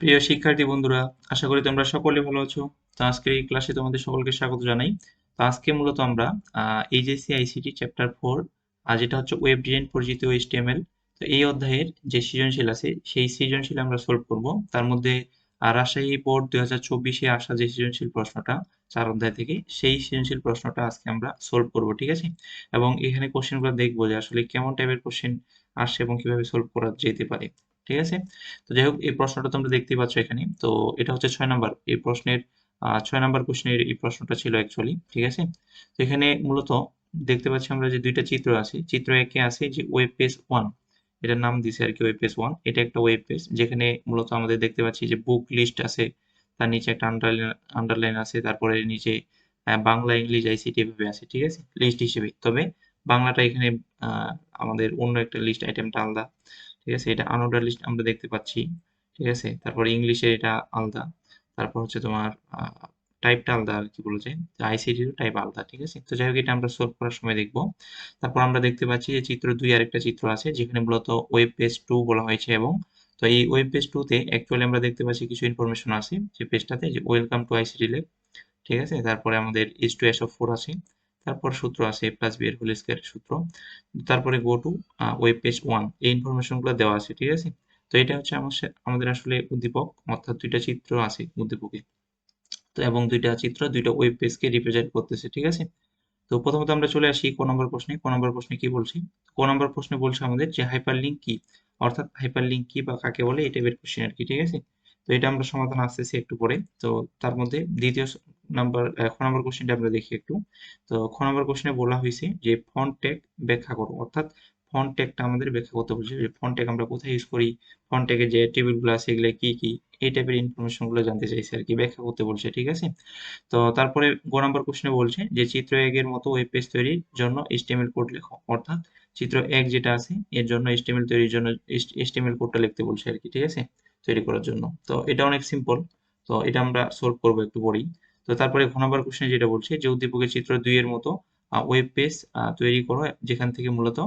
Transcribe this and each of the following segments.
প্রিয় শিক্ষার্থী বন্ধুরা, আশা করি তোমরা সকলে ভালো আছো। তো আজকের এই ক্লাসে তোমাদের সকলকে স্বাগত জানাই। তো আজকে মূলত আমরা এইচএসসি আইসিটি চ্যাপ্টার ফোর, আর যেটা হচ্ছে ওয়েব ডিজাইন পরিচিত এইচটিএমএল, তো এই অধ্যায়ের যে সৃজনশীল আছে, সেই সৃজনশীল আমরা সলভ করব। তার মধ্যে রাজশাহী বোর্ড দুই হাজার চব্বিশে আসা যে সৃজনশীল প্রশ্নটা, চার অধ্যায় থেকে, সেই সৃজনশীল প্রশ্নটা আজকে আমরা সলভ করব, ঠিক আছে? এবং এখানে কোশ্চেনগুলো দেখব যে আসলে কেমন টাইপের কোশ্চেন আসছে এবং কীভাবে সলভ করা যেতে পারে। ঠিক আছে? তো যাই হোক, এই প্রশ্নটা তোমরা দেখতেই পাচ্ছ এখানে। তো এটা হচ্ছে ছয় নাম্বার। এই প্রশ্নের ছয় নাম্বার কোশ্চেনের এই প্রশ্নটা ছিল অ্যাকচুয়ালি ঠিক আছে? তো এখানে মূলত দেখতে পাচ্ছি আমরা যে দুইটা চিত্র আছে। চিত্র একে আছে যে ওয়েব পেজ ওয়ান এটার নাম দিছে আর কি ওয়েব পেজ ওয়ান এটা একটা ওয়েব পেজ যেখানে মূলত আমাদের দেখতে পাচ্ছি যে বুক লিস্ট আছে, তার নিচে একটা আন্ডারলাইন আন্ডারলাইন আছে, তারপরে নিচে বাংলা, ইংলিশ আইসিটি এভাবে আছে, ঠিক আছে? লিস্ট হিসেবে। তবে বাংলাটা এখানে আমাদের অন্য একটা লিস্ট আইটেমটা আলাদা। ঠিক আছে? এটা আনঅর্ডার লিস্ট আমরা দেখতে পাচ্ছি, ঠিক আছে? তারপর ইংলিশে এটা আলাদা। তারপর হচ্ছে তোমার টাইপটা আলাদা আর কি বলেছে আইসিটির টাইপ আলাদা, ঠিক আছে? তো যাই হোক এটা আমরা সলভ করার সময় দেখব। তারপর আমরা দেখতে পাচ্ছি যে চিত্র দুই আরেকটা চিত্র আছে, যেখানে মূলত ওয়েব পেজ টু বলা হয়েছে এবং তো এই ওয়েব পেজ টুতে অ্যাকচুয়ালি আমরা দেখতে পাচ্ছি কিছু ইনফরমেশন আছে, যে পেজটাতে যে ওয়েলকাম টু আইসিটি ল্যাব ঠিক আছে? তারপরে আমাদের S two S O four আছে। তারপর সূত্র আছে এ প্লাস বি এর হোল স্কয়ার সূত্র। তারপরে go to web page one এই ইনফরমেশনগুলো দেওয়া আছে, ঠিক আছে? তো এটা হচ্ছে আমাদের আসলে উদ্দীপক, অর্থাৎ দুইটা চিত্র আছে উদ্দীপকে। তো এবং দুইটা চিত্র, দুইটা ওয়েব পেজকে রিপ্রেজেন্ট করতেছে, ঠিক আছে? তো প্রথমত আমরা চলে আসি ক নম্বর প্রশ্নে। ক নম্বর প্রশ্নে কি বলছি? ক নম্বর প্রশ্নে বলছে আমাদের যে হাইপারলিংক কি? অর্থাৎ হাইপারলিংক কি বা কাকে বলে এই টাইপের কোশ্চেন আর কি, ঠিক আছে? তো এটা আমরা সমাধান আসতেছি একটু পরে। তো তার মধ্যে দ্বিতীয় নাম্বার খ নম্বর কোশ্চেনটা আমরা দেখি একটু। তো খ নম্বর কোশ্চেনে বলা হয়েছে যে ফন্ট ট্যাগ ব্যাখ্যা করো। অর্থাৎ ফন্ট ট্যাগটা আমাদের ব্যাখ্যা করতে বলছে যে ফন্ট ট্যাগ আমরা কোথায় ইউজ করি? ফন্ট ট্যাগের যে টেবিলগুলো আছে, এগুলো কি কি? এই টাইপের ইনফরমেশনগুলো জানতে চাইছে আর কি, ব্যাখ্যা করতে বলছে, ঠিক আছে? তো তারপরে গ নাম্বার কোশ্চেনে বলছে যে চিত্র একের মতো ওয়েব পেজ তৈরির জন্য এইচটিএমএল কোড লেখো। অর্থাৎ চিত্র এক যেটা আছে, এর জন্য এইচটিএমএল তৈরির জন্য এইচটিএমএল কোডটা লিখতে বলছে আর কি, ঠিক আছে? তৈরি করার জন্য। তো এটা অনেক সিম্পল তো এটা আমরা সলভ করব একটু পরেই। তো তারপরে ঘ নাম্বার কোশ্চেনে যেটা বলছে, যে উদ্দীপকের চিত্র দুই এর মতো ওয়েব পেজ তৈরি করো, যেখান থেকে মূলত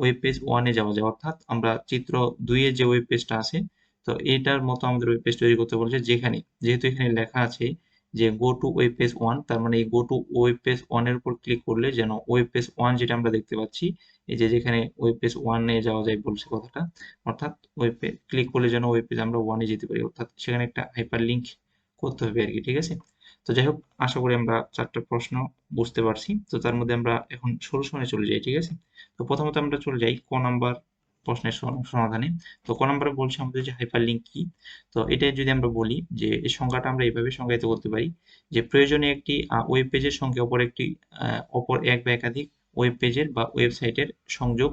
ওয়েব পেজ ওয়ানে যাওয়া যায়। অর্থাৎ আমরা চিত্র দুই এর যে ওয়েব পেজটা আছে, তো এটার মতো আমাদের ওয়েব পেজ তৈরি করতে বলছে যেখানে, যেহেতু এখানে লেখা আছে যে go to web page one তার মানে এই গো টু ওয়েব পেজ ওয়ানের উপর ক্লিক করলে যেন ওয়েব পেজ ওয়ান যেটা আমরা দেখতে পাচ্ছি, এই যে যেখানে ওয়েব পেজ ওয়ানে যাওয়া যায় বলছে কথাটা, অর্থাৎ ওয়েব পেজ ক্লিক করলে যেন ওয়েব পেজ আমরা ওয়ানে যেতে পারি। অর্থাৎ সেখানে একটা হাইপার লিঙ্ক করতে হবে আর কি, ঠিক আছে? তো যাই হোক, আশা করি আমরা চারটা প্রশ্ন বুঝতে পারছি। তো তার মধ্যে আমরা এখন সলিউশনে চলে যাই, ঠিক আছে? তো প্রথমত আমরা চলে যাই ক নাম্বার প্রশ্নের সমাধানে। তো ক নাম্বারে বলছে আমাদের যে হাইপার লিঙ্ক কি? তো এটা যদি আমরা বলি যে এই সংজ্ঞাটা আমরা এইভাবে সংজ্ঞায়িত করতে পারি যে প্রয়োজনে একটি ওয়েব পেজের সঙ্গে অপর একটি অপর এক বা একাধিক ওয়েব পেজের বা ওয়েবসাইটের সংযোগ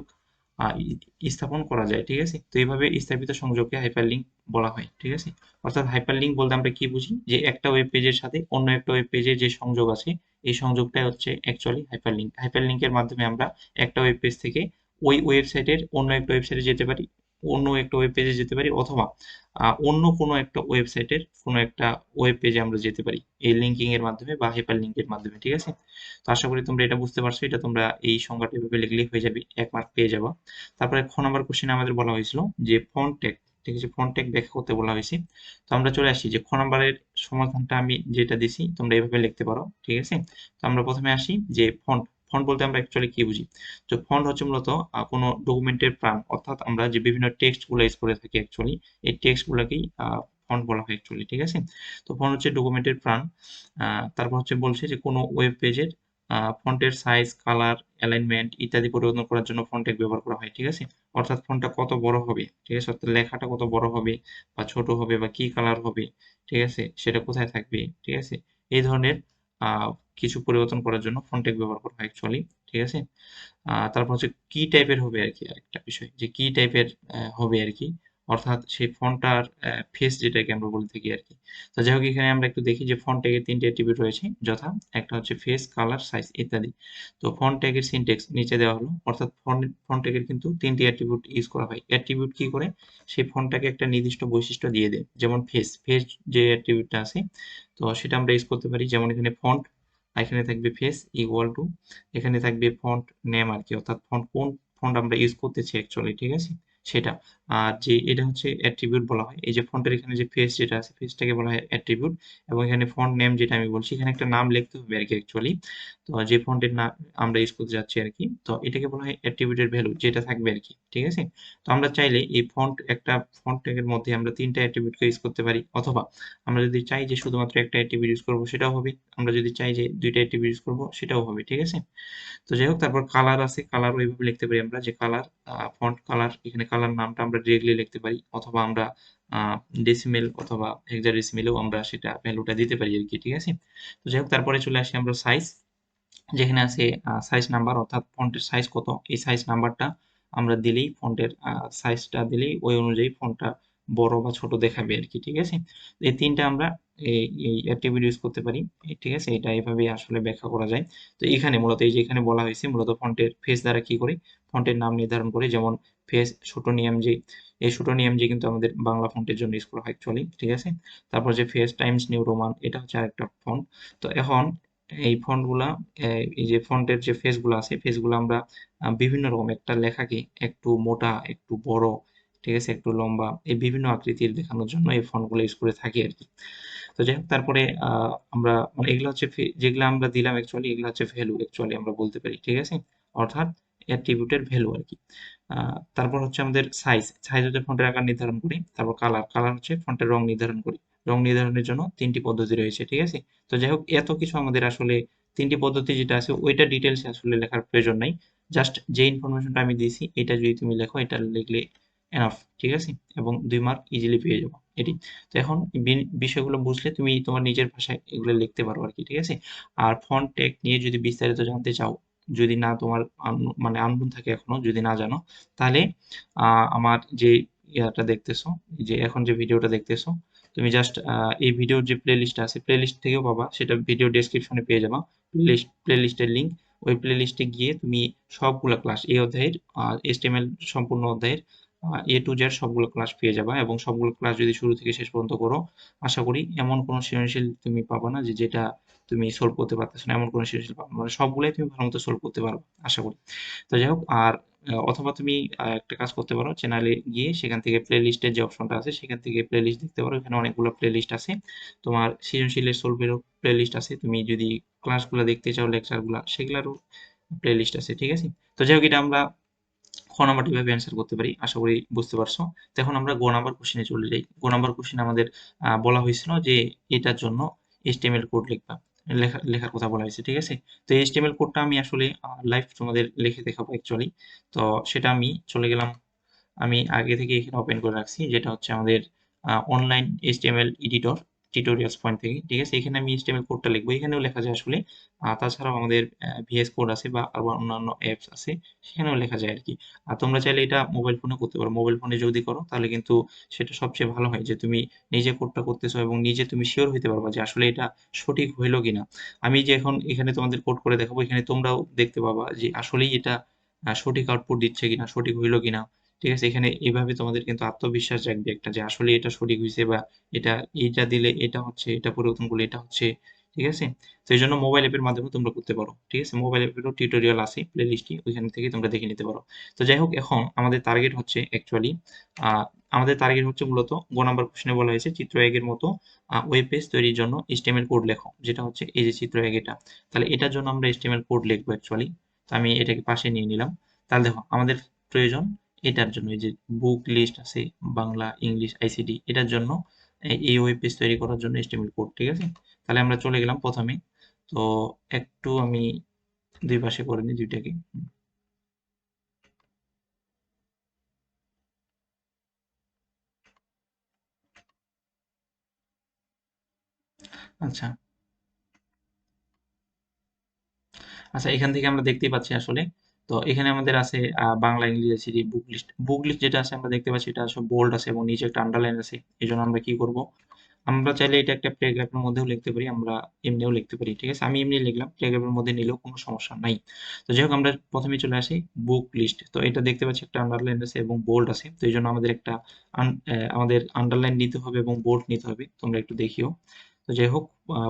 স্থাপন করা যায়, ঠিক আছে? তো এইভাবে স্থাপিত সংযোগকে হাইপারলিংক বলা হয়, ঠিক আছে? অর্থাৎ হাইপারলিংক বলতে আমরা কি বুঝি? যে একটা ওয়েব পেজের সাথে অন্য একটা ওয়েব পেজের যে সংযোগ আছে, এই সংযোগটাই হচ্ছে অ্যাকচুয়ালি হাইপারলিংক হাইপারলিংকের মাধ্যমে আমরা একটা ওয়েব পেজ থেকে ওই ওয়েবসাইটের অন্য একটা ওয়েবসাইটে যেতে পারি অন্য একটা ওয়েব পেজে যেতে পারি অথবা অন্য কোনো একটা ওয়েবসাইটের কোনো একটা ওয়েব পেজে আমরা যেতে পারি। এই লিঙ্কিং এর মাধ্যমে বা হাইপার লিঙ্কের মাধ্যমে, ঠিক আছে? তো আশা করি তোমরা এটা বুঝতে পারছ, এটা তোমরা এই সংজ্ঞাটা এভাবে লিখলেই হয়ে যাবে, এক মার্ক পেয়ে যাবা। তারপরে খ নাম্বার কোশ্চেনে আমাদের বলা হয়েছিল যে ফন্ট ট্যাগ ঠিক আছে? ফন্ট ট্যাগ ব্যাখ্যা করতে বলা হয়েছে। তো আমরা চলে আসি যে খ নাম্বারের সমাধানটা আমি যেটা দিছি, তোমরা এভাবে লিখতে পারো, ঠিক আছে? তো আমরা প্রথমে আসি যে ফন্ট ফন্ট বলতে আমরা অ্যাকচুয়ালি কি বুঝি? তো ফন্ট হচ্ছে মূলত কোনো ডকুমেন্টের প্রাণ অর্থাৎ আমরা যে বিভিন্ন টেক্সটগুলো ইউজ করে থাকি অ্যাকচুয়ালি এই টেক্সট গুলোকেই ফন্ট বলা হয় অ্যাকচুয়ালি ঠিক আছে? তো ফন্ট হচ্ছে ডকুমেন্টের প্রাণ তারপর হচ্ছে বলছে যে কোনো ওয়েব পেজের ফন্টের সাইজ কালার অ্যালাইনমেন্ট ইত্যাদি পরিবর্তন করার জন্য ফন্ট ব্যবহার করা হয়, ঠিক আছে? অর্থাৎ ফন্টটা কত বড় হবে, ঠিক আছে? অর্থাৎ লেখাটা কত বড় হবে, বা ছোট হবে, বা কি কালার হবে, ঠিক আছে? সেটা কোথায় থাকবে, ঠিক আছে? এই ধরনের কিছু পরিবর্তন করার জন্য ফন্ট ট্যাগ ব্যবহার করা হয় অ্যাকচুয়ালি ঠিক আছে? তারপর হচ্ছে কি টাইপের হবে আর কি আরেকটা বিষয়, যে কি টাইপের হবে আর কি অর্থাৎ সেই ফন্টটার ফেস যেটাকে আমরা বলে থাকি আর কি তো যাই হোক, এখানে আমরা একটু দেখি যে ফন্ট ট্যাগের তিনটে অ্যাট্রিবিউট রয়েছে, যথা, একটা হচ্ছে ফেস কালার সাইজ ইত্যাদি। তো ফন্ট ট্যাগের সিনটেক্স নিচে দেওয়া হলো, অর্থাৎ ফন্ট ফন্ট ট্যাগের কিন্তু তিনটি অ্যাট্রিবিউট ইউজ করা হয়। অ্যাট্রিবিউট কি করে? সেই ফন্টটাকে একটা নির্দিষ্ট বৈশিষ্ট্য দিয়ে দেয়, যেমন ফেস ফেস যে অ্যাট্রিবিউটটা আছে তো সেটা আমরা ইউজ করতে পারি। যেমন এখানে ফন্ট এখানে থাকবে ফেস ইকুয়াল টু এখানে থাকবে ফন্ট নেম আর কি, অর্থাৎ ফন্ট কোন ফন্ট আমরা ইউজ করতেছি অ্যাকচুয়ালি ঠিক আছে? সেটা। আর যে এটা হচ্ছে অ্যাট্রিবিউট বলা হয়। এই যে ফন্টের এখানে যে ফেস যেটা আছে ফেসটাকে বলা হয় অ্যাট্রিবিউট এবং এখানে ফন্ট নেম যেটা আমি বলছি, এখানে একটা নাম লিখতে হবে আর কি অ্যাকচুয়ালি তো যে ফন্টের নাম আমরা ইউজ করতে যাচ্ছি আর কি তো এটাকে বলা হয় অ্যাট্রিবিউটের ভ্যালু যেটা থাকবে আর কি ঠিক আছে? তো আমরা চাইলে এই ফন্ট একটা ফন্ট ট্যাগের মধ্যে আমরা তিনটা অ্যাট্রিবিউটকে ইউজ করতে পারি, অথবা আমরা যদি চাই যে শুধুমাত্র একটা অ্যাট্রিবিউট ইউজ করব, সেটাও হবে। আমরা যদি চাই যে দুইটা অ্যাট্রিবিউট ইউজ করব, সেটাও হবে, ঠিক আছে? তো যাই হোক, তারপর কালার আছে কালার ওইভাবে লিখতে পারি আমরা যে কালার ফন্ট কালার এখানে কালার নামটা আমরা ডিরেক্টলি লিখতে পারি, অথবা আমরা ডেসিমেল অথবা হেক্সাডেসিমেলেও আমরা সেটা ভ্যালুটা দিতে পারি আর কি, ঠিক আছে? তো যাই হোক, তারপরে চলে আসি আমরা সাইজ যেখানে আছে সাইজ নাম্বার অর্থাৎ ফন্টের সাইজ কত? এই সাইজ নাম্বারটা আমরা দিলেই ফন্টের সাইজটা দিলেই ওই অনুযায়ী ফন্টটা বড় বা ছোট দেখাবে আর কি, ঠিক আছে? এই তিনটা আমরা এই অ্যাক্টিভিটি ইউজ করতে পারি, ঠিক আছে? এটা এভাবে আসলে ব্যাখ্যা করা যায়। তো এখানে মূলত, এই যে এখানে বলা হয়েছে, মূলত ফন্টের ফেস দ্বারা কি করে? ফন্টের নাম নির্ধারণ করে, যেমন ফেস ছোট নিয়ম যে এই ছোট নিয়ম যে কিন্তু আমাদের বাংলা ফন্টের জন্য ইউজ করা হয় অ্যাকচুয়ালি ঠিক আছে? তারপর যে ফেস টাইমস নিউ রোমান, এটা হচ্ছে আরেকটা ফন্ট তো এখন এই ফন্টগুলা এই যে ফন্টের যে ফেসগুলো আছে ফেসগুলো আমরা বিভিন্ন রকম, একটা লেখাকে একটু মোটা, একটু বড়, ঠিক আছে? একটু লম্বা, এই বিভিন্ন আকৃতির দেখানোর জন্য এই ফন্টগুলো ইউজ করে থাকি আর কি। তো যাই হোক, তারপরে আমরা মানে এগুলো হচ্ছে যেগুলো আমরা দিলাম অ্যাকচুয়ালি এগুলো হচ্ছে ভ্যালু অ্যাকচুয়ালি আমরা বলতে পারি, ঠিক আছে? অর্থাৎ অ্যাট্রিবিউটের ভ্যালু আর কি। তারপর হচ্ছে আমাদের সাইজ সাইজ হচ্ছে ফন্টের আকার নির্ধারণ করি, তারপর কালার কালার হচ্ছে ফন্টের রং নির্ধারণ করি। রং নির্ধারণের জন্য তিনটি পদ্ধতি রয়েছে, ঠিক আছে? তো যাই হোক, এত কিছু আমাদের আসলে তিনটি পদ্ধতি যেটা আছে, ওইটা ডিটেলসে আসলে লেখার প্রয়োজন নাই। জাস্ট যে ইনফরমেশনটা আমি দিয়েছি, এটা যদি তুমি লেখো, এটা লিখলে এনাফ ঠিক আছে? এবং দুই মার্ক ইজিলি পেয়ে যাব, এটি। তো এখন বিষয়গুলো বুঝলে তুমি তোমার নিজের ভাষায় এগুলো লিখতে পারো আর কি, ঠিক আছে? আর ফন্ট টেক নিয়ে যদি বিস্তারিত জানতে চাও যদি না তোমার মানে আনবন থাকে এখনও, যদি না জানো, তাহলে আমার যে ইয়াটা দেখতেছো যে এখন যে ভিডিওটা দেখতেছো, তুমি জাস্ট এই ভিডিওর যে প্লেলিস্ট আছে প্লেলিস্ট থেকেও পাবা, সেটা ভিডিও ডেসক্রিপশনে পেয়ে যাবা প্লেলিস্ট প্লেলিস্টের লিঙ্ক ওই প্লেলিস্টে গিয়ে তুমি সবগুলো ক্লাস এই অধ্যায়ের এসটিএমএল সম্পূর্ণ অধ্যায়ের এ টু জেড সবগুলো ক্লাস পেয়ে যাবা, এবং সবগুলো ক্লাস যদি শুরু থেকে শেষ পর্যন্ত করো, আশা করি এমন কোনো সৃজনশীল তুমি পাবা না যে যেটা তুমি সলভ করতে পারতেছো না, এমন কোনো সৃজনশীল পাবা মানে সবগুলোই তুমি ভালো মতো সলভ করতে পারো আশা করি। তো যাই হোক, আর অথবা তুমি একটা কাজ করতে পারো চ্যানেলে গিয়ে সেখান থেকে প্লে লিস্টের যে অপশনটা আছে, সেখান থেকে প্লে লিস্ট দেখতে পারো। এখানে অনেকগুলো প্লে লিস্ট আছে। তোমার সৃজনশীলের সলভেরও প্লে লিস্ট আছে। তুমি যদি ক্লাসগুলো দেখতে চাও লেকচারগুলো সেগুলোরও প্লে লিস্ট আছে, ঠিক আছে? তো যাই হোক, এটা আমরা খ নাম্বার কীভাবে অ্যান্সার করতে পারি, আশা করি বুঝতে পারছ। তো এখন আমরা গ নাম্বার কোশ্চেনে চলে যাই। গ নাম্বার কোশ্চেন আমাদের বলা হয়েছিল যে এটার জন্য এইচটিএমএল কোড লিখবা। লেখা লেখার কথা বলা হয়েছে, ঠিক আছে? তো এই এইচটিএমএল কোডটা আমি আসলে লাইভ তোমাদের লিখে দেখাবো অ্যাকচুয়ালি তো সেটা আমি চলে গেলাম, আমি আগে থেকে এখানে ওপেন করে রাখছি, যেটা হচ্ছে আমাদের online HTML editor tutorials point থেকে, ঠিক আছে? এখানে আমি এইচটিএমএল কোডটা লিখব। এখানেও লেখা যায় আসলে। তাছাড়াও আমাদের ভিএস কোড আছে বা আরও অন্যান্য অ্যাপস আছে, সেখানেও লেখা যায় আর কি আর তোমরা চাইলে এটা মোবাইল ফোনে করতে পারো। মোবাইল ফোনে যদি করো, তাহলে কিন্তু সেটা সবচেয়ে ভালো হয় যে তুমি নিজে কোডটা করতেছো এবং নিজে তুমি শিওর হইতে পারবা যে আসলে এটা সঠিক হইল কিনা। আমি যে এখন এখানে তোমাদের কোড করে দেখাবো, এখানে তোমরাও দেখতে পাবা যে আসলেই এটা সঠিক আউটপুট দিচ্ছে কিনা, সঠিক হইল কিনা। ঠিক আছে? এখানে এইভাবে তোমাদের কিন্তু আত্মবিশ্বাস জাগবে একটা যে আসলে এটা সঠিক হয়েছে বা এটা এইটা দিলে এটা হচ্ছে, এটা পরিবর্তন করলে এটা হচ্ছে, ঠিক আছে? তো এই জন্য মোবাইল অ্যাপের মাধ্যমে তোমরা করতে পারো, ঠিক আছে? মোবাইল অ্যাপেরও টিউটোরিয়াল আছে প্লে লিস্টটি ওইখান থেকে তোমরা দেখে নিতে পারো। তো যাই হোক, এখন আমাদের টার্গেট হচ্ছে অ্যাকচুয়ালি আমাদের টার্গেট হচ্ছে মূলত গো নাম্বার কোশ্চেনে বলা হয়েছে চিত্র এগের মতো ওয়েব পেজ তৈরির জন্য এইচটিএমএল কোড লেখো, যেটা হচ্ছে এই যে চিত্র এক এটা। তাহলে এটার জন্য আমরা এইচটিএমএল কোড লিখব অ্যাকচুয়ালি তো আমি এটাকে পাশে নিয়ে নিলাম। তাহলে দেখো, আমাদের প্রয়োজন এটার জন্য, এই যে বুক লিস্ট আছে, বাংলা ইংলিশ আইসিডি এটার জন্য, এই ওয়েব পেজ তৈরি করার জন্য এস্টিমেল কোড ঠিক আছে? তাহলে আমরা চলে গেলাম প্রথমে। তো একটু আমি দুই পাশে করে নিই দুইটাকে। আচ্ছা। আচ্ছা এখান থেকে আমরা দেখতেই পাচ্ছি আসলে তো এখানে আমাদের আছে বাংলা ইংলিশ আছে বুক লিস্ট বুক লিস্ট যেটা আছে আমরা দেখতে পাচ্ছি এটা আসলে বোল্ড আছে এবং নিচে একটা আন্ডারলাইন আছে এই জন্য আমরা কি করব? আমরা চাইলে এটা একটা প্যারাগ্রাফের মধ্যেও লিখতে পারি, আমরা এমনিও লিখতে পারি, ঠিক আছে? আমি এমনি লিখলাম প্যারাগ্রাফের মধ্যে নিলেও কোনো সমস্যা নাই। তো যাই হোক, আমরা প্রথমে চলে আসি বুক লিস্ট তো এটা দেখতে পাচ্ছি একটা আন্ডারলাইন আছে এবং বোল্ড আছে, তো এই জন্য আমাদের একটা আমাদের আন্ডারলাইন নিতে হবে এবং বোল্ড নিতে হবে, তোমরা একটু দেখিও। তো যাই হোক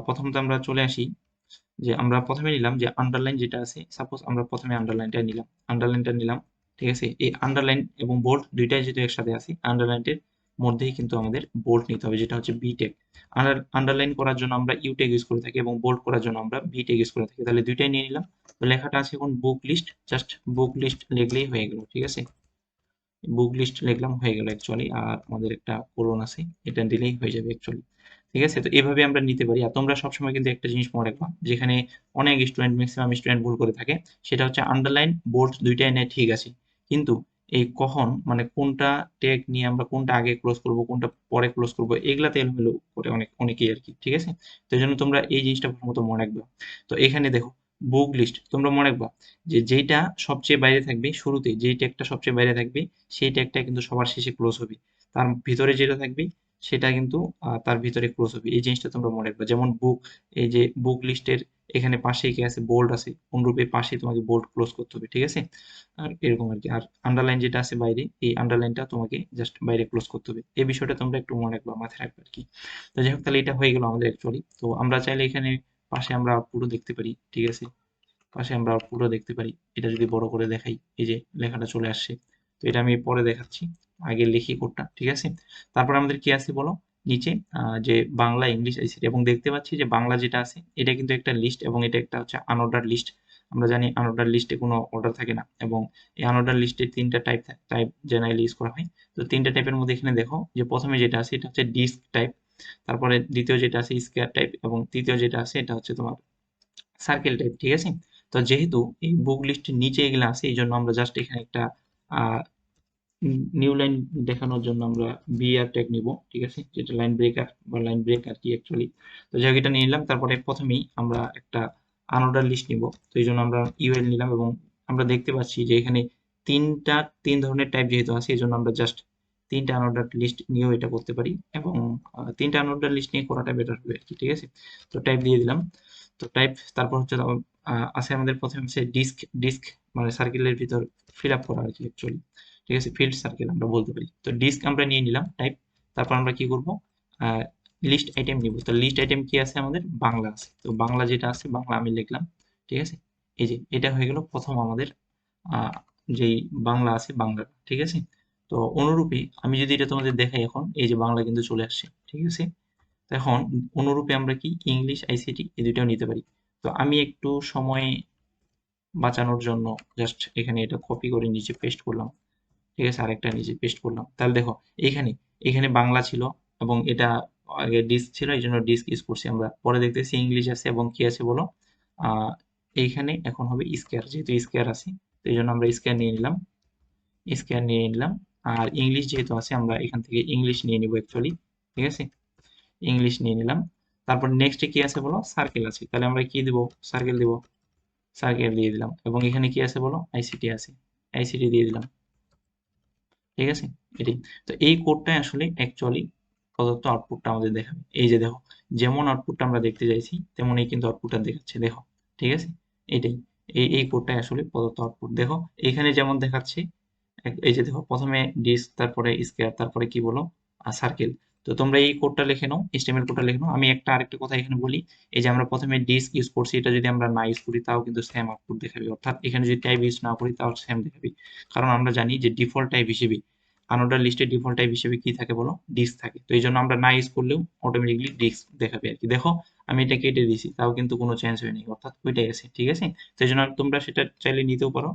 প্রথমত আমরা চলে আসি যে আমরা প্রথমে নিলাম যে আন্ডারলাইন যেটা আছে সাপোজ আমরা প্রথমে আন্ডারলাইনটা নিলাম। আন্ডারলাইনটা নিলাম, ঠিক আছে? এই আন্ডারলাইন এবং বোল্ড দুইটাই যেহেতু একসাথে আছে আন্ডারলাইনের মধ্যেই কিন্তু আমাদের বোল্ড নিতে হবে, যেটা হচ্ছে বি টেক আন্ডারলাইন করার জন্য আমরা ইউ টেক ইউজ করে থাকি এবং বোল্ড করার জন্য আমরা বি টেক ইউজ করে থাকি। তাহলে দুইটাই নিয়ে নিলাম। তো লেখাটা আছে এখন book list just book list লিখলেই হয়ে গেল, ঠিক আছে? বুক লিস্ট লিখলাম, হয়ে গেল অ্যাকচুয়ালি আর আমাদের একটা কোলন আছে, এটা দিলেই হয়ে যাবে অ্যাকচুয়ালি ঠিক আছে? তো এভাবে আমরা নিতে পারি। আর তোমরা সবসময় কিন্তু একটা জিনিস মনে রাখবা, যেখানে অনেক স্টুডেন্ট ম্যাক্সিমাম স্টুডেন্ট ভুল করে থাকে, সেটা হচ্ছে আন্ডারলাইন বোর্ড দুইটাই নেয়, ঠিক আছে? কিন্তু এই কখন মানে কোনটা টেক নিয়ে আমরা কোনটা আগে ক্লোজ করব, কোনটা পরে ক্লোজ করব এগুলাতে এলোমেলো করে অনেক, অনেকেই আর কি, ঠিক আছে? তো এই জন্য তোমরা এই জিনিসটা প্রথমত মনে রাখবা। তো এখানে দেখো বুক লিস্ট তোমরা মনে রাখবা যে যেইটা সবচেয়ে বাইরে থাকবে, শুরুতে যেই ট্যাগটা সবচেয়ে বাইরে থাকবে, সেই ট্যাগটা কিন্তু সবার শেষে ক্লোজ হবে। তার ভিতরে যেটা থাকবে সেটা কিন্তু তার ভিতরে ক্লোজ হবে। এই জিনিসটা তোমরা মনে রাখবা। যেমন বুক এই যে বুক লিস্টের এখানে পাশে কি আছে? বোল্ড আছে। অনুরূপে পাশে তোমাকে বোল্ড ক্লোজ করতে হবে, ঠিক আছে? আর এরকম আর কি। আর আন্ডারলাইন যেটা আছে বাইরে, এই আন্ডারলাইনটা তোমাকে জাস্ট বাইরে ক্লোজ করতে হবে। এই বিষয়টা তোমরা একটু মনে রাখবা, মাথায় রাখবে আর কি। তো যাই হোক, তাহলে এটা হয়ে গেল আমাদের অ্যাকচুয়ালি তো আমরা চাইলে এখানে পাশে আমরা পুরো দেখতে পারি, ঠিক আছে? পাশে আমরা পুরো দেখতে পারি। এটা যদি বড় করে দেখাই, এই যে লেখাটা চলে আসছে। তো এটা আমি পরে দেখাচ্ছি, আগে লিখি কোডটা, ঠিক আছে? তারপর আমাদের কি আছে বলো? নিচে যে বাংলা, ইংলিশ আইসিটি এবং দেখতে পাচ্ছি যে বাংলা যেটা আছে, এটা কিন্তু একটা লিস্ট এবং এটা একটা হচ্ছে আনঅর্ডার লিস্ট আমরা জানি আনঅর্ডার লিস্টে কোনো অর্ডার থাকে না, এবং এই আনঅর্ডার লিস্টে তিনটা টাইপ টাইপ জেনারেলি ইউজ করা হয়। তো তিনটা টাইপের মধ্যে এখানে দেখো, যে প্রথমে যেটা আছে, এটা হচ্ছে ডিস্ক টাইপ তারপরে দ্বিতীয় যেটা আছে স্কোয়ার টাইপ এবং তৃতীয় যেটা আছে, এটা হচ্ছে তোমার সার্কেল টাইপ ঠিক আছে? তো যেহেতু এই বুক লিস্টের নিচে এগুলো আছে, এই জন্য আমরা জাস্ট এখানে একটা নিউ লাইন দেখানোর জন্য আমরা বিআর ট্যাগ নিব, ঠিক আছে? যেটা লাইন ব্রেকার বা লাইন ব্রেক আর কি অ্যাকচুয়ালি তো যাই এটা নিয়ে নিলাম। তারপরে প্রথমেই আমরা একটা আনঅর্ডার লিস্ট নিব। তো এই জন্য আমরা ইউএল নিলাম এবং আমরা দেখতে পাচ্ছি যে এখানে তিনটা, তিন ধরনের টাইপ যেহেতু আছে, এই জন্য আমরা জাস্ট তিনটা আনঅর্ডার লিস্ট নিয়েও এটা করতে পারি এবং তিনটা আনঅর্ডার লিস্ট নিয়ে করাটা বেটার হবে আর কি, ঠিক আছে? তো টাইপ দিয়ে দিলাম। তো টাইপ তারপর হচ্ছে আছে আমাদের প্রথমে হচ্ছে ডিস্ক ডিস্ক মানে সার্কেলের ভিতর ফিল আপ করা আর কি অ্যাকচুয়ালি ঠিক আছে ফিল্ড সার্কেল আমরা বলতে পারি। তো ডিস্ক আমরা নিয়ে নিলাম টাইপ তারপর আমরা কি করব? লিস্ট আইটেম নিব। তো লিস্ট আইটেম কি আছে আমাদের? বাংলা আছে। তো বাংলা যেটা আছে, বাংলা আমি লিখলাম। ঠিক আছে? এই যে, এটা হয়ে গেল প্রথম আমাদের যেই বাংলা আছে, বাংলা। ঠিক আছে? তো অনুরূপে আমি যদি এটা তোমাদের দেখাই এখন, এই যে বাংলা কিন্তু চলে আসছে। ঠিক আছে? এখন অনুরূপে আমরা কি? ইংলিশ আইসিটি এই দুটাও নিতে পারি। তো আমি একটু সময় বাঁচানোর জন্য জাস্ট এখানে এটা কপি করে নিচে পেস্ট করলাম। ঠিক আছে? আরেকটা নিচে পেস্ট করলাম। তাহলে দেখো, এখানে এখানে বাংলা ছিল এবং এটা আগে ডিস্ক ছিল, এই জন্য ডিস্ক ইউজ করছি আমরা। পরে দেখতেছি ইংলিশ আছে এবং কি আছে বলো? এইখানে এখন হবে স্কেয়ার যেহেতু স্কেয়ার আছে, তো এই জন্য আমরা স্কেয়ার নিয়ে নিলাম। স্কেয়ার নিয়ে নিলাম। আর ইংলিশ যেহেতু আছে, আমরা এখান থেকে ইংলিশ নিয়ে নিব অ্যাকচুয়ালি ঠিক আছে? ইংলিশ নিয়ে নিলাম। তারপর নেক্সটে কি আছে বলো? সার্কেল আছে। তাহলে আমরা কি দিব? সার্কেল দিব। সার্কেল দিয়ে দিলাম। এবং এখানে কি আছে বলো? আইসিটি আছে। আইসিটি দিয়ে দিলাম। ঠিক আছে? এটি তো এই কোডটাই আসলে অ্যাকচুয়ালি প্রদত্ত আউটপুটটা আমাদের দেখাবে। এই যে দেখো, যেমন আউটপুটটা আমরা দেখতে চাইছি, তেমনই কিন্তু আউটপুটটা দেখাচ্ছে। দেখো, ঠিক আছে? এটাই। এই এই কোডটাই আসলে প্রদত্ত আউটপুট দেখো, এখানে যেমন দেখাচ্ছে এই যে দেখো, প্রথমে ডিস্ক তারপরে স্কোয়ার তারপরে কি বলো? সার্কেল তো তোমরা এই কোডটা লিখে নাও এস্টিমেল কোডটা লিখে নাও। আমি একটা আরেকটা কথা এখানে বলি, এই যে আমরা প্রথমে ডিস্ক ইউজ করছি, এটা যদি আমরা না ইউজ করি, তাও কিন্তু সেম আউটপুট দেখাবে। অর্থাৎ এখানে যদি টাইপ ইউজ না করি, তাও সেম দেখাবে। কারণ আমরা জানি যে ডিফল্ট টাইপ হিসেবে আনোডার লিস্টে ডিফল্ট টাইপ হিসেবে কি থাকে বলো? ডিস্ক থাকে। তো এই জন্য আমরা না ইউজ করলেও অটোমেটিকলি ডিস্ক দেখাবে আর কি। দেখো, আমি এটা কেটে দিছি তাও কিন্তু কোনো চেঞ্জ হয়নি। অর্থাৎ ওইটাই আছে ঠিক আছে? তো এই জন্য তোমরা সেটা চাইলে নিতেও পারো,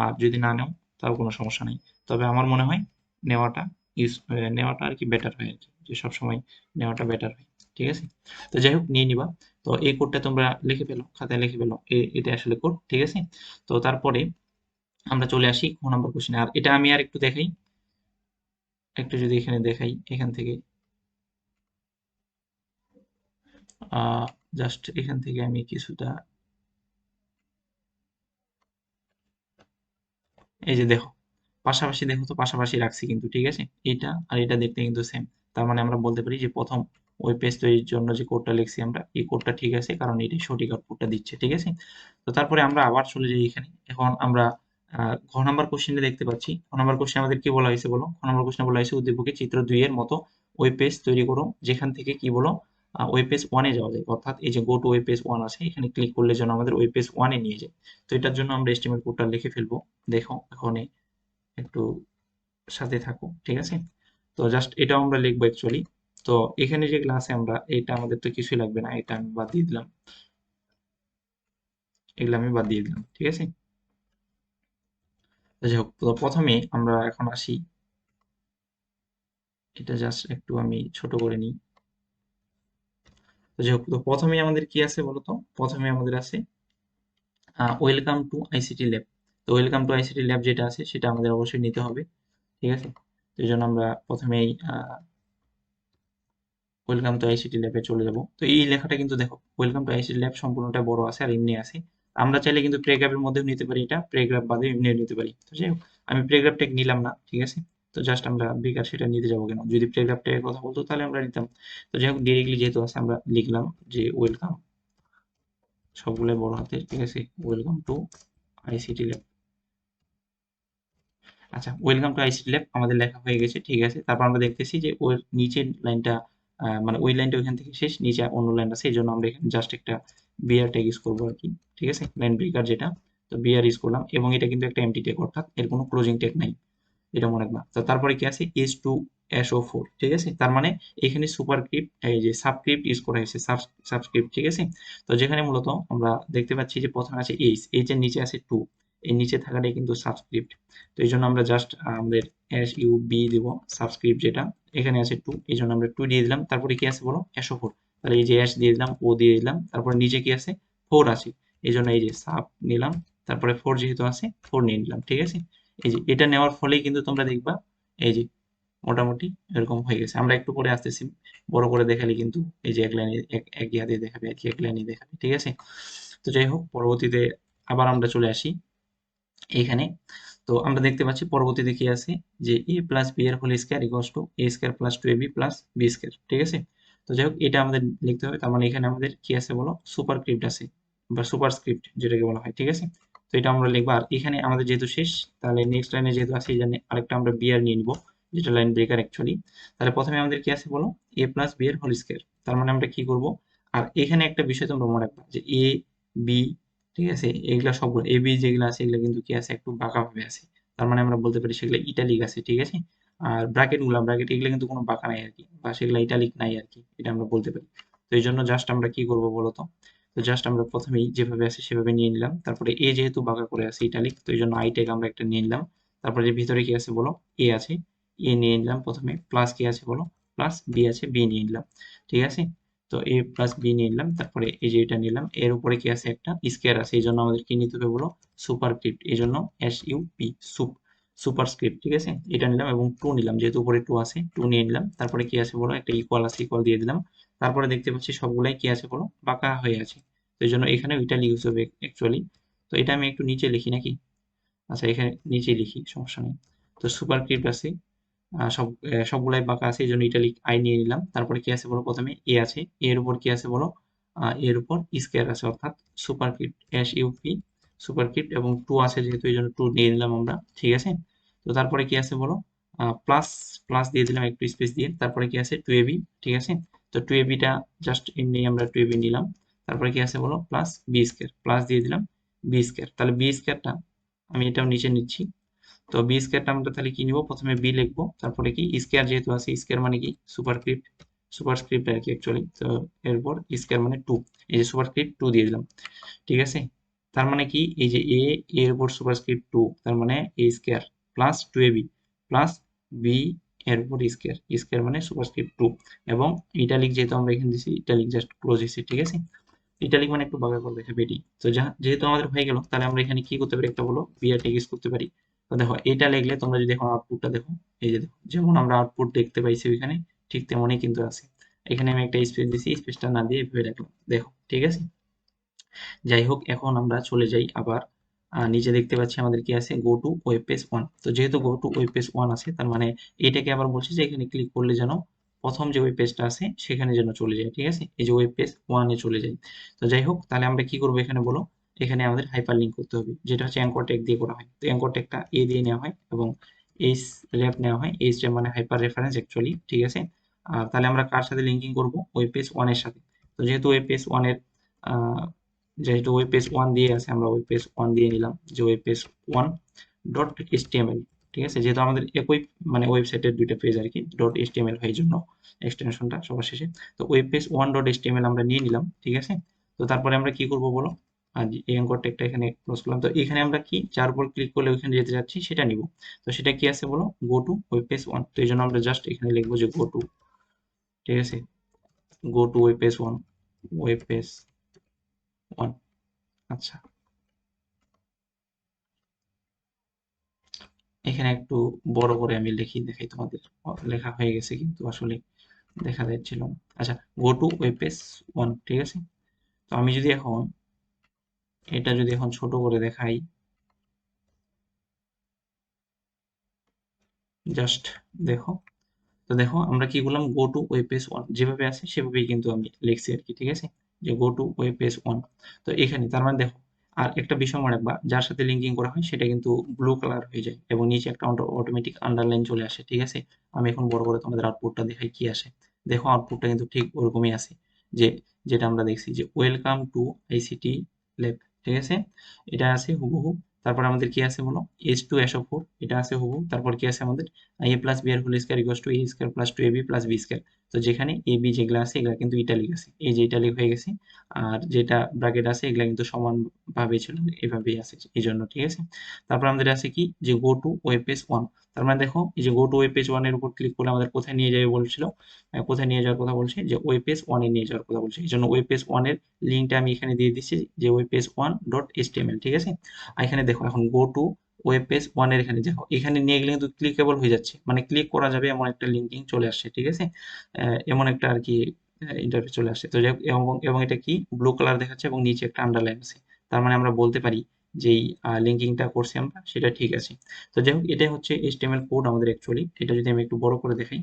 আর যদি না নেও, তাও কোনো সমস্যা নেই। তবে আমার মনে হয়, নেওয়াটা ইউজ নেওয়াটা আর কি বেটার হয় আর কি। সবসময় নেওয়াটা বেটার হয়, ঠিক আছে? তো যাই হোক, নিয়ে নিবা। তো এই কোডটা তোমরা লিখে ফেলো, খাতায় লিখে ফেলো এটা আসলে কোড ঠিক আছে? তো তারপরে আমরা চলে আসি ক নম্বর কোশ্চেনে আর এটা আমি আর একটু দেখাই। একটু যদি এখানে দেখাই, এখান থেকে। জাস্ট এখান থেকে আমি কিছুটা এই যে দেখো, পাশাপাশি দেখো তো, পাশাপাশি রাখছি কিন্তু, ঠিক আছে? এটা আর এটা দেখতে কিন্তু সেম তার মানে আমরা বলতে পারি যে প্রথম ওই পেজ তৈরির জন্য যে কোডটা লিখছি আমরা, এই কোডটা ঠিক আছে, কারণ এটাই সঠিক আউটপুটটা দিচ্ছে, ঠিক আছে? তো তারপরে আমরা আবার চলে যাই এখানে। এখন আমরা ঘ নাম্বার কোশ্চেনে দেখতে পাচ্ছি। ঘ নাম্বার কোশ্চেন আমাদের কি বলা হয়েছে বলো? ঘ নাম্বার কোশ্চেনে বলা হয়েছে উদ্দীপকে চিত্র দুই এর মতো ওয়েব পেজ তৈরি করো, যেখান থেকে কি বলো ওয়েব পেজ ওয়ানে যাওয়া যায়। অর্থাৎ এই যে go to web page one আছে, এখানে ক্লিক করলে যেন আমাদের ওয়েব পেজ ওয়ানে নিয়ে যায়। তো এটার জন্য আমরা এস্টিমেট কোডটা লিখে ফেলব। দেখো এখন একটু সাথে থাকো, ঠিক আছে? তো জাস্ট এটাও আমরা লিখব অ্যাকচুয়ালি তো এখানে যেগুলো আছে আমরা, এটা আমাদের তো কিছুই লাগবে না, এটা আমি বাদ দিয়ে দিলাম। এগুলো আমি বাদ দিয়ে দিলাম, ঠিক আছে? যাই হোক, তো প্রথমে আমরা এখন আসি। এটা জাস্ট একটু আমি ছোট করে নিই। যাই হোক, তো প্রথমে আমাদের কি আছে বলতো প্রথমে আমাদের আছে ওয়েলকাম টু আইসিটি ল্যাব তো ওয়েলকাম টু আইসিটি ল্যাব যেটা আছে, সেটা আমাদের অবশ্যই নিতে হবে, ঠিক আছে? তো এই জন্য আমরা প্রথমেই ওয়েলকাম টু আইসিটি ল্যাবে চলে যাব। তো এই লেখাটা কিন্তু দেখো ওয়েলকাম টু আইসিটি ল্যাব সম্পূর্ণটা বড় আছে আর এমনি আছে। আমরা চাইলে কিন্তু প্রেগ্রাফের মধ্যেও নিতে পারি এটা প্রেগ্রাফ বাদে এমনিও নিতে পারি। তো যাই হোক, আমি প্রেগ্রাফ ট্যাগ নিলাম না, ঠিক আছে? তো জাস্ট আমরা বেকার সেটা নিতে যাব কেন? যদি প্রেগ্রাফ ট্যাগের কথা বলতো তাহলে আমরা নিতাম। তো যাই হোক ডিরেক্টলি যেহেতু আছে, আমরা লিখলাম যে ওয়েলকাম সবগুলো বড় হাতে ঠিক আছে? ওয়েলকাম টু আইসিটি ল্যাব আচ্ছা ওয়েলকাম টু আইসিটি ল্যাব আমাদের লেখা হয়ে গেছে, ঠিক আছে? তারপর আমরা দেখতেছি যে ওর নিচের লাইনটা মানে ওই লাইনটা ওইখান থেকে শেষ, নিচে অন্য লাইন আছে, এই জন্য আমরা এখানে জাস্ট একটা বিআর ট্যাগ ইউজ করব আর কি, ঠিক আছে? লাইন ব্রেকার যেটা, তো বিআর ইউজ করলাম, এবং এটা কিন্তু একটা এমটি ট্যাগ অর্থাৎ এর কোনো ক্লোজিং ট্যাগ নাই, এটা মনে রাখবা। তো তারপরে কি আছে? S two S O four ঠিক আছে? তার মানে এখানে সুপারক্রিপ্ট এই যে সাবস্ক্রিপ্ট ইউজ করা হয়েছে সাবস্ক্রিপ্ট ঠিক আছে? তো যেখানে মূলত আমরা দেখতে পাচ্ছি যে প্রথমে আছে এইচ এইচ এর নিচে আছে টু এই নিচে থাকাটাই কিন্তু সাবস্ক্রিপ্ট তো এই জন্য আমরা জাস্ট আমাদের এস ইউ বি দিব সাবস্ক্রিপ্ট যেটা। এখানে আছে টু এই জন্য আমরা টু দিয়ে দিলাম। তারপরে কি আছে বলো? এসও ফোর তাহলে এই যে এস দিয়ে দিলাম ও দিয়ে দিলাম। তারপরে নিচে কি আছে? ফোর আছে। এই জন্য এই যে সাব নিলাম। তারপরে ফোর যেহেতু আছে ফোর নিয়ে নিলাম, ঠিক আছে? এই যে এটা নেওয়ার ফলেই কিন্তু তোমরা দেখবা, এই যে মোটামুটি এরকম হয়ে গেছে। আমরা একটু পরে আসতেছি, বড় করে দেখালে কিন্তু এই যে এক লাইনে, এক হাতে দেখাবে একই এক লাইনে দেখাবে, ঠিক আছে? তো যাই হোক, পরবর্তীতে আবার আমরা চলে আসি। এইখানে। তো আমরা দেখতে পাচ্ছি পরবর্তীতে কি আছে? যে এ প্লাস বি এর whole square equals to A square plus two A B plus B square ঠিক আছে? তো যাই হোক, এটা আমাদের লিখতে হবে। তার মানে এখানে আমাদের কি আছে বলো? সুপার স্ক্রিপ্ট আছে বা সুপার স্ক্রিপ্ট যেটাকে বলা হয়, ঠিক আছে? তো এটা আমরা লিখব। আর এখানে আমাদের যেহেতু শেষ, তাহলে নেক্সট লাইনে যেহেতু আছে, এই জন্য আরেকটা আমরা বি আর নিয়ে নিবো, যেটা লাইন ব্রেকার অ্যাকচুয়ালি তাহলে প্রথমে আমাদের কি আছে বলো? এ প্লাস বি এর হোল স্কোয়ার তার মানে আমরা কি করব? আর এখানে একটা বিষয় তোমরা মনে রাখবা যে এ বি ঠিক আছে? এগুলা সবগুলো এ বি যেগুলো আছে, এগুলো কিন্তু কি আছে? একটু বাঁকা ভাবে আছে। তার মানে আমরা বলতে পারি সেগুলো ইটালিক আছে, ঠিক আছে? আর ব্র্যাকেটগুলা ব্র্যাকেট এগুলো কিন্তু কোনো বাঁকা নাই আর কি বা সেগুলো ইটালিক নাই আর কি এটা আমরা বলতে পারি। তো এই জন্য জাস্ট আমরা কি করব বলতো তো? জাস্ট আমরা প্রথমেই যেভাবে আছে সেভাবে নিয়ে নিলাম। তারপরে এ যেহেতু বাঁকা করে আছে ইটালিক তো এই জন্য আই টেক আমরা একটা নিয়ে নিলাম। তারপরে যে ভিতরে কি আছে বলো? এ আছে। এ নিয়ে নিলাম প্রথমে প্লাস কি আছে বলো? প্লাস বি আছে বি নিয়ে নিলাম। ঠিক আছে? তো এ প্লাস বি নিলাম, তারপরে এই যে এটা নিলাম, এর উপরে কি আছে একটা স্কোয়ার আছে, এই জন্য আমাদের কি নিতে হবে বলো সুপার স্ক্রিপ্ট এই জন্য S U P sup super script ঠিক আছে? এটা নিলাম এবং টু নিলাম, যেহেতু উপরে টু আছে টু নিয়ে নিলাম, তারপরে কি আছে বলো? একটা ইকুয়াল আছে ইকুয়াল দিয়ে দিলাম, তারপরে দেখতে পাচ্ছি সবগুলাই কি আছে বলো? বাঁকা হয়ে আছে, তো এই জন্য এখানে ওইটা ইউজ হবে অ্যাকচুয়ালি তো এটা আমি একটু নিচে লিখি নাকি? আচ্ছা এখানে নিচে লিখি, সমস্যা নেই, তো সুপার স্ক্রিপ্ট আছে সব সবগুলাই বাঁকা আছে এই জন্য ইটালিক আই নিয়ে নিলাম। তারপরে কি আছে বলো প্রথমে? এ আছে। এর উপর কি আছে বলো? এর উপর স্কোয়ার আছে, অর্থাৎ super script S UP super script এবং টু আছে যেহেতু এই জন্য টু নিয়ে নিলাম আমরা, ঠিক আছে? তো তারপরে কি আছে বলো? প্লাস প্লাস দিয়ে দিলাম একটু স্পেস দিয়ে। তারপরে কি আছে? টু এবি ঠিক আছে? তো টু এবিটা জাস্ট এমনি আমরা টু এবি নিলাম। তারপরে কি আছে বলো? প্লাস বি স্কোয়ার প্লাস দিয়ে দিলাম বি স্কোয়ার তাহলে বি স্কোয়ারটা আমি এটাও নিচে নিচ্ছি। তো বি স্কোয়ারটা আমরা তাহলে কি নিব? প্রথমে বি লিখব, তারপরে কি? স্কোয়ার যেহেতু আছে স্কোয়ার মানে কি? সুপার স্ক্রিপ্ট আর কি অ্যাকচুয়ালি তো এরপর স্কোয়ার মানে টু এই যে সুপার স্ক্রিপ্ট টু দিয়ে দিলাম, ঠিক আছে? তার মানে কি? এই যে এ এর উপর সুপার স্ক্রিপ্ট টু তার মানে A square plus two A B plus B এর উপর স্কোয়ার স্কোয়ার মানে সুপারস্ক্রিপ্ট টু এবং ইটালিক যেহেতু আমরা এখানে দিছি ইটালিক জাস্ট ক্লোজ হয়েছে ঠিক আছে? ইটালিক মানে একটু বাগা করে দেখে বেটি তো যেহেতু আমাদের হয়ে গেল, তাহলে আমরা এখানে কি করতে পারি? একটা বলো বি আর টেক ইউজ করতে পারি। দেখো, এটা লিখলে তোমরা যদি এখন আউটপুটটা দেখো, এই যে দেখো, যেমন আমরা আউটপুট দেখতে পাইছি ওইখানে, ঠিক তেমনই কিন্তু আছে। এখানে আমি একটা স্পেস দিছি স্পেসটা না দিয়ে ভেবে রাখলাম, দেখো, ঠিক আছে? যাই হোক, এখন আমরা চলে যাই আবার নিচে দেখতে পাচ্ছি আমাদের কি আছে? Go to web page one তো যেহেতু go to web page one আছে, তার মানে এটাকে আবার বলছি যে এখানে ক্লিক করলে যেন প্রথম যে ওয়েব পেজটা আছে, সেখানে যেন চলে যায়, ঠিক আছে? এই যে ওয়েব পেজ ওয়ানে চলে যায় তো যাই হোক, তাহলে আমরা কি করব এখানে বলো? এখানে আমাদের হাইপার লিঙ্ক করতে হবে, যেটা হচ্ছে অ্যাঙ্কর টেক দিয়ে করা হয়। তো অ্যাঙ্কর টেকটা এ দিয়ে নেওয়া হয় এবং এইচ র্যাপ নেওয়া হয়। এইচ র্যাপ মানে হাইপার রেফারেন্স অ্যাকচুয়ালি ঠিক আছে? আর তাহলে আমরা কার সাথে লিঙ্কিং করব? ওয়েব পেজ ওয়ানের সাথে। তো যেহেতু ওয়েব পেজ ওয়ানের যেহেতু ওয়েব পেজ ওয়ান দিয়ে আছে, আমরা ওয়েব পেজ ওয়ান দিয়ে নিলাম যে web page one dot HTML ঠিক আছে? যেহেতু আমাদের একই মানে ওয়েবসাইটের দুইটা পেজ আর কি ডট এইচটিএমএল হয় জন্য এক্সটেনশনটা সবার শেষে। তো web page one dot HTML আমরা নিয়ে নিলাম, ঠিক আছে? তো তারপরে আমরা কি করব বলো? এই ট্যাগটা এখানে ক্লোজ করলাম। তো এখানে আমরা কি? যার উপর ক্লিক করলে ওইখানে যেতে যাচ্ছি, সেটা নিব। তো সেটা কি আছে বলো? Go to web page one তো এই জন্য আমরা জাস্ট এখানে লিখব যে গো টু ঠিক আছে? Go to web page one web page one আচ্ছা। এখানে একটু বড় করে আমি লিখি, দেখাই তোমাদের। লেখা হয়ে গেছে কিন্তু আসলে দেখা যাচ্ছিল আচ্ছা go to web page one ঠিক আছে? তো আমি যদি এখন এটা যদি এখন ছোট করে দেখাই। জাস্ট দেখো। তো দেখো, আমরা কি করলাম? Go to web page one যেভাবে আছে সেভাবেই কিন্তু আমি লিখছি আর কি, ঠিক আছে? যে go to web page one তো এখানে তার মানে দেখো, আর একটা বিষয় মনে রাখবা, যার সাথে লিঙ্কিং করা হয় সেটা কিন্তু ব্লু কালার হয়ে যায় এবং নিচে একটা অটোমেটিক আন্ডারলাইন চলে আসে, ঠিক আছে? আমি এখন বড় করে তোমাদের আউটপুটটা দেখাই কি আসে। দেখো আউটপুটটা কিন্তু ঠিক ওরকমই আছে। যে, যেটা আমরা দেখছি যে ওয়েলকাম টু আইসিটি ল্যাব ঠিক আছে? এটা আছে হুবহু। তারপর আমাদের কি আছে বলো? এস টু এস ফোর এটা আছে হুবহু। তারপর কি আছে আমাদের? এ প্লাস বি এর whole square equals to A square plus two A B plus B square তো যেখানে এ বি যেগুলো আছে, এগুলা কিন্তু ইটালিক আছে। এই যে ইটালিক হয়ে গেছে, আর যেটা ব্র্যাকেট আছে, এগুলা কিন্তু সমানভাবে ছিল, এভাবেই আছে এই জন্য ঠিক আছে? তারপর আমাদের আছে কি? যে go to web page one তার মানে দেখো, এই যে গো টু ওয়েব পেজ ওয়ানের উপর ক্লিক করলে আমাদের কোথায় নিয়ে যাবে বলছিল? কোথায় নিয়ে যাওয়ার কথা বলছে? যে ওয়েব পেজ ওয়ান নিয়ে যাওয়ার কথা বলছে। এই জন্য ওয়েব পেজ ওয়ানের লিঙ্কটা আমি এখানে দিয়ে দিচ্ছি, যে web page one dot HTML ঠিক আছে? আর এখানে দেখো, এখন গো টু ওয়েব পেজ ওয়ানের এখানে দেখো, এখানে নিয়ে গেলে কিন্তু ক্লিকেবল হয়ে যাচ্ছে। মানে ক্লিক করা যাবে এমন একটা লিঙ্কিং চলে আসছে, ঠিক আছে? এমন একটা আর কি ইন্টারফেস চলে আসছে। তো এবং এবং এটা কি? ব্লু কালার দেখাচ্ছে এবং নিচে একটা আন্ডারলাইন আছে। তার মানে আমরা বলতে পারি যেই লিঙ্কিংটা করছি আমরা, সেটা ঠিক আছে। তো যাই হোক, এটাই হচ্ছে এইচটিএমএল কোড আমাদের অ্যাকচুয়ালি এটা যদি আমি একটু বড় করে দেখাই,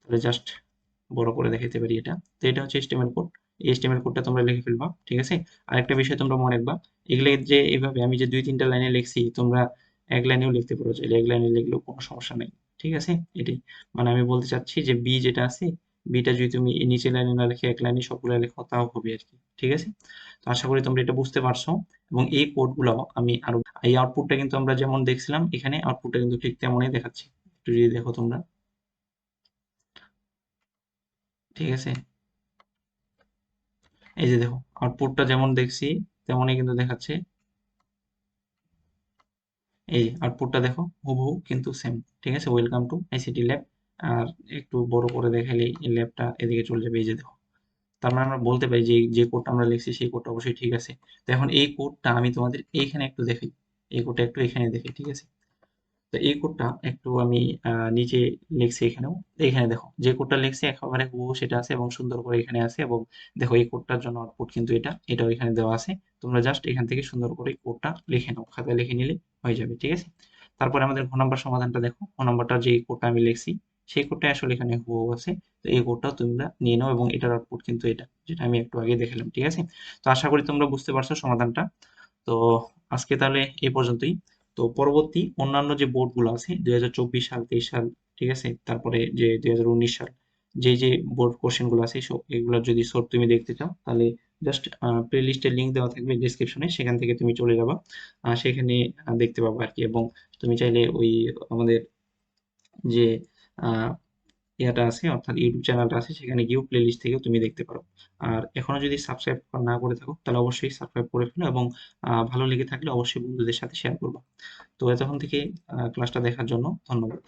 তাহলে জাস্ট বড় করে দেখাতে পারি এটা। তো এটা হচ্ছে এইচটিএমএল কোড এইচটিএমএল কোডটা তোমরা লিখে ফেলবা, ঠিক আছে? আরেকটা বিষয় তোমরা মনে রাখবা, এগুলো যে এইভাবে আমি যে দুই তিনটা লাইনে লিখছি, তোমরা এক লাইনেও লিখতে পারো, চাইলে এক লাইনে লিখলেও কোনো সমস্যা নেই, ঠিক আছে? এটাই। মানে আমি বলতে চাচ্ছি যে বি যেটা আছে বিটা যদি তুমি নিচে লাইনে না লিখে, এক লাইনে সবগুলো লেখো, তাও হবে আর কি, ঠিক আছে? তো আশা করি তোমরা এটা বুঝতে পারছ এবং এই কোডগুলো আমি আরও, এই আউটপুটটা কিন্তু আমরা যেমন দেখছিলাম, এখানে আউটপুটটা কিন্তু ঠিক তেমনই দেখাচ্ছি। একটু যদি দেখো তোমরা। ঠিক আছে? এই যে দেখো আউটপুটটা যেমন দেখছি, তেমনই কিন্তু দেখাচ্ছে। এই আউটপুটটা দেখো, হুবহু কিন্তু সেম ঠিক আছে? ওয়েলকাম টু আইসিটি ল্যাব আর একটু বড় করে দেখালে এই ল্যাবটা এদিকে চলে যাবে, এই যে দেখো। তার মানে আমরা বলতে পারি যে যে কোডটা আমরা লিখছি, সেই কোডটা অবশ্যই ঠিক আছে। তো এখন এই কোডটা আমি তোমাদের এইখানে একটু দেখাই। এই কোডটা একটু এখানে দেখি ঠিক আছে? তো এই কোডটা একটু আমি নিচে লিখছি এখানেও। এখানে দেখো, যে কোডটা লিখছি একেবারে হুবহু সেটা আছে এবং সুন্দর করে এখানে আছে এবং দেখো এই কোডটার জন্য আউটপুট কিন্তু এটা, এটাও এখানে দেওয়া আছে। তোমরা জাস্ট এখান থেকে সুন্দর করে কোডটা লিখে নাও, খাতায় লিখে নিলে হয়ে যাবে, ঠিক আছে? তারপরে আমাদের ঘ নাম্বার সমাধানটা দেখো। ঘ নাম্বারটা যে কোডটা আমি লিখছি, সেই কোডটা আসলে এখানে হুবহু আছে। তো এই কোডটাও তোমরা নিয়ে নাও এবং এটার আউটপুট কিন্তু এটা, যেটা আমি একটু আগে দেখালাম, ঠিক আছে? তো আশা করি তোমরা বুঝতে পারছ সমাধানটা। তো আজকে তাহলে এই পর্যন্তই। তো পরবর্তী অন্যান্য যে বোর্ডগুলো আছে, দুই হাজার চব্বিশ সাল, তেইশ সাল, ঠিক আছে? তারপরে যে দুই হাজার উনিশ সাল, যে যে বোর্ড কোশ্চেনগুলো আছে এগুলোর যদি সব তুমি দেখতে চাও, তাহলে জাস্ট প্লে লিস্টের লিঙ্ক দেওয়া থাকবে ডিসক্রিপশনে সেখান থেকে তুমি চলে যাবা। সেখানে দেখতে পাবো আর কি। এবং তুমি চাইলে ওই আমাদের যে ইয়াটা আছে, অর্থাৎ ইউটিউব চ্যানেলটা আছে, সেখানে গিয়েও প্লেলিস্ট থেকেও তুমি দেখতে পারো। আর এখনও যদি সাবস্ক্রাইব না করে থাকো, তাহলে অবশ্যই সাবস্ক্রাইব করে ফেলো এবং ভালো লেগে থাকলে অবশ্যই বন্ধুদের সাথে শেয়ার করব। তো এতক্ষণ থেকে ক্লাসটা দেখার জন্য ধন্যবাদ।